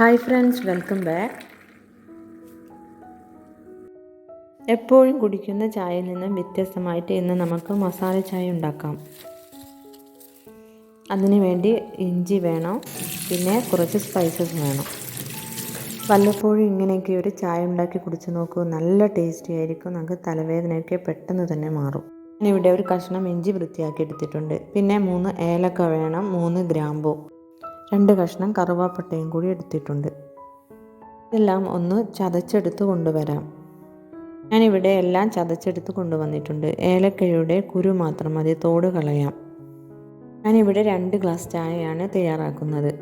Hi friends welcome back. എപ്പോഴും കുടിക്കുന്ന ചായയിൽ നിന്നും വ്യത്യസ്തമായിട്ട് ഇന്ന് നമുക്ക് മസാല ചായ ഉണ്ടാക്കാം. അതിനു വേണ്ടി ഇഞ്ചി വേണം പിന്നെ കുറച്ച് സ്പൈസസ് വേണം. വല്ലപ്പോഴും ഇങ്ങനെയൊക്കെ ഒരു ചായ ഉണ്ടാക്കി കുടിച്ച് നോക്കൂ. നല്ല ടേസ്റ്റി ആയിരിക്കും. നമുക്ക് തലവേദനയൊക്കെ പെട്ടെന്ന് തന്നെ മാറും. ഞാനിവിടെ ഒരു കഷ്ണം ഇഞ്ചി വൃത്തിയാക്കി എടുത്തിട്ടുണ്ട്. പിന്നെ മൂന്ന് ഏലക്ക വേണം മൂന്ന് ഗ്രാമ്പൂ. രണ്ട് കഷ്ണം കറുവാപ്പട്ടയും കൂടി എടുത്തിട്ടുണ്ട്. ഇതെല്ലാം ഒന്ന് ചതച്ചെടുത്ത് കൊണ്ടുവരാം. ഞാനിവിടെ എല്ലാം ചതച്ചെടുത്ത് കൊണ്ടുവന്നിട്ടുണ്ട്. ഏലക്കയുടെ കുരു മാത്രം മതി തോട് കളയാം. ഞാനിവിടെ രണ്ട് ഗ്ലാസ് ചായയാണ് തയ്യാറാക്കുന്നത്.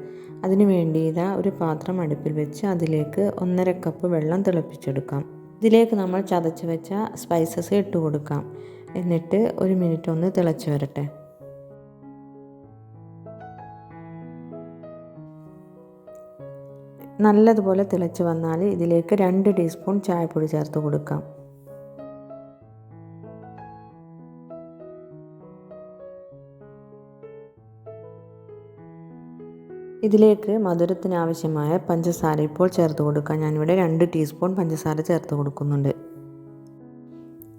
അതിനു വേണ്ടി ഇതാ ഒരു പാത്രം അടുപ്പിൽ വെച്ച് അതിലേക്ക് ഒന്നര കപ്പ് വെള്ളം തിളപ്പിച്ചെടുക്കാം. ഇതിലേക്ക് നമ്മൾ ചതച്ച് വെച്ച സ്പൈസസ് ഇട്ട് കൊടുക്കാം. എന്നിട്ട് ഒരു മിനിറ്റ് ഒന്ന് തിളച്ച് വരട്ടെ. നല്ലതുപോലെ തിളച്ച് വന്നാൽ ഇതിലേക്ക് രണ്ട് ടീസ്പൂൺ ചായപ്പൊടി ചേർത്ത് കൊടുക്കാം. ഇതിലേക്ക് മധുരത്തിനാവശ്യമായ പഞ്ചസാര ഇപ്പോൾ ചേർത്ത് കൊടുക്കാം. ഞാനിവിടെ രണ്ട് ടീസ്പൂൺ പഞ്ചസാര ചേർത്ത് കൊടുക്കുന്നുണ്ട്.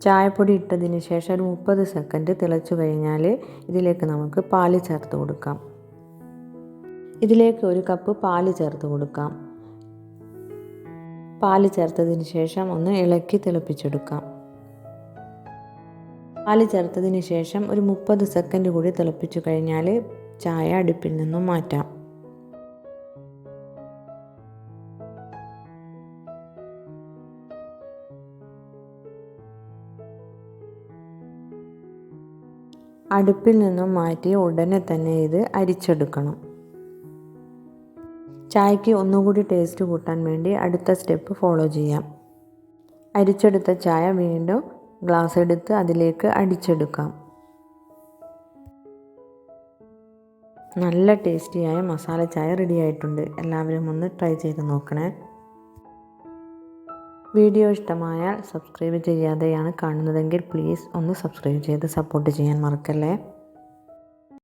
ചായപ്പൊടി ഇട്ടതിന് ശേഷം ഒരു മുപ്പത് സെക്കൻഡ് തിളച്ചു കഴിഞ്ഞാൽ ഇതിലേക്ക് നമുക്ക് പാൽ ചേർത്ത് കൊടുക്കാം. ഇതിലേക്ക് ഒരു കപ്പ് പാൽ ചേർത്ത് കൊടുക്കാം. പാൽ ചേർത്തതിന് ശേഷം ഒന്ന് ഇളക്കി തിളപ്പിച്ചെടുക്കാം. പാൽ ചേർത്തതിന് ശേഷം ഒരു മുപ്പത് സെക്കൻഡ് കൂടി തിളപ്പിച്ചു കഴിഞ്ഞാൽ ചായ അടുപ്പിൽ നിന്നും മാറ്റാം. അടുപ്പിൽ നിന്നും മാറ്റി ഉടനെ തന്നെ ഇത് അരിച്ചെടുക്കണം. ചായക്ക് ഒന്നുകൂടി ടേസ്റ്റ് കൂട്ടാൻ വേണ്ടി അടുത്ത സ്റ്റെപ്പ് ഫോളോ ചെയ്യാം. അരിച്ചെടുത്ത ചായ വീണ്ടും ഗ്ലാസ് എടുത്ത് അതിലേക്ക് അടിച്ചെടുക്കാം. നല്ല ടേസ്റ്റിയായ മസാല ചായ റെഡി ആയിട്ടുണ്ട്. എല്ലാവരും ഒന്ന് ട്രൈ ചെയ്ത് നോക്കണേ. വീഡിയോ ഇഷ്ടമായാൽ സബ്സ്ക്രൈബ് ചെയ്യാതെയാണ് കാണുന്നതെങ്കിൽ പ്ലീസ് ഒന്ന് സബ്സ്ക്രൈബ് ചെയ്ത് സപ്പോർട്ട് ചെയ്യാൻ മറക്കല്ലേ?